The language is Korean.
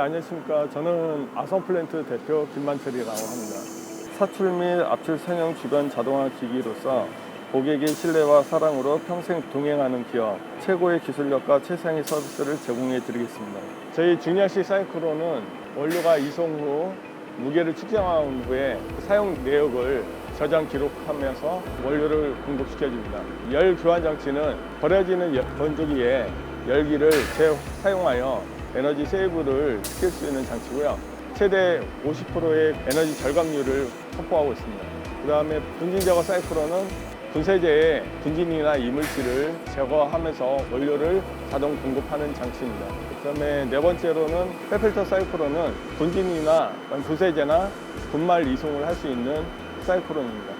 안녕하십니까. 저는 아성플랜트 대표 김만철이라고 합니다. 사출 및 압출 선형 주변 자동화 기기로서 고객의 신뢰와 사랑으로 평생 동행하는 기업, 최고의 기술력과 최상의 서비스를 제공해 드리겠습니다. 저희 주니어시 사이클로는 원료가 이송 후 무게를 측정한 후에 사용 내역을 저장 기록하면서 원료를 공급시켜 줍니다. 열 교환 장치는 버려지는 여- 건조기에 열기를 재사용하여 에너지 세이브를 시킬 수 있는 장치고요. 최대 50%의 에너지 절감률을 확보하고 있습니다. 그 다음에 분진 제거 사이클로는 분쇄제에 분진이나 이물질을 제거하면서 원료를 자동 공급하는 장치입니다. 그 다음에 네 번째로는 페필터 사이클로는 분진이나 분쇄제나 분말 이송을 할 수 있는 사이클론입니다.